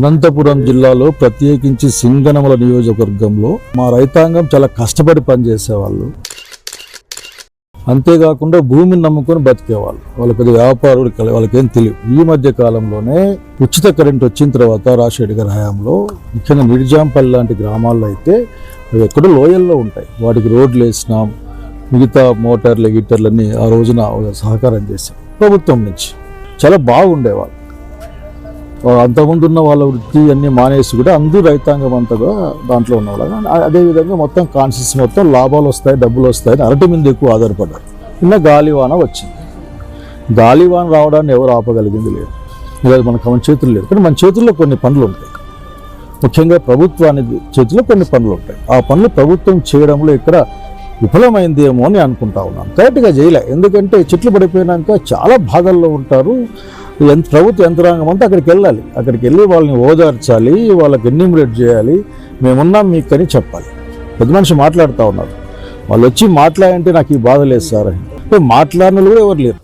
అనంతపురం జిల్లాలో ప్రత్యేకించి సింగనమల నియోజకవర్గంలో మా రైతాంగం చాలా కష్టపడి పనిచేసేవాళ్ళు. అంతేకాకుండా భూమిని నమ్ముకొని బతికేవాళ్ళు. వాళ్ళ పెద్ద వ్యాపారుడు వాళ్ళకేం తెలియదు. ఈ మధ్య కాలంలోనే ఉచిత కరెంట్ వచ్చిన తర్వాత రాజశేఖర్ గారి హయాంలో ముఖ్యంగా నిర్జాంపల్లి లాంటి గ్రామాల్లో అయితే అవి ఎక్కడో లోయల్లో ఉంటాయి. వాటికి రోడ్లు వేసినాం మిగతా మోటార్లు గిట్టర్లన్నీ ఆ రోజున సహకారం చేశాం. ప్రభుత్వం నుంచి చాలా బాగుండేవాళ్ళు. అంతకుముందు ఉన్న వాళ్ళ వృత్తి అన్నీ మానేసి కూడా అందరూ రైతాంగం అంతా కూడా దాంట్లో ఉన్నవాళ్ళు. అదేవిధంగా మొత్తం కాన్షియస్ మొత్తం లాభాలు వస్తాయి డబ్బులు వస్తాయి అరటి మీద ఎక్కువ ఆధారపడ్డారు. నిన్న గాలివాన వచ్చింది. గాలివాన రావడాన్ని ఎవరు ఆపగలిగింది లేదు. లేదు మనకు మన చేతులు లేదు కానీ మన చేతుల్లో కొన్ని పనులు ఉంటాయి. ముఖ్యంగా ప్రభుత్వానికి చేతిలో కొన్ని పనులు ఉంటాయి. ఆ పనులు ప్రభుత్వం చేయడంలో ఇక్కడ విఫలమైందేమో అని అనుకుంటా ఉన్నాను కరెక్ట్గా చేయలే. ఎందుకంటే చెట్లు పడిపోయినాక చాలా బాధల్లో ఉంటారు. ప్రభుత్వ యంత్రాంగం అంతా అక్కడికి వెళ్ళాలి. అక్కడికి వెళ్ళి వాళ్ళని ఓదార్చాలి వాళ్ళకి ఎన్యూమిరేట్ చేయాలి. మేమున్నాం మీకు అని చెప్పాలి. పెద్ద మనిషి మాట్లాడుతూ ఉన్నారు. వాళ్ళు వచ్చి మాట్లాడంటే నాకు ఈ బాధ లేదు సార్ అని. మాట్లాడిన కూడా ఎవరు లేరు.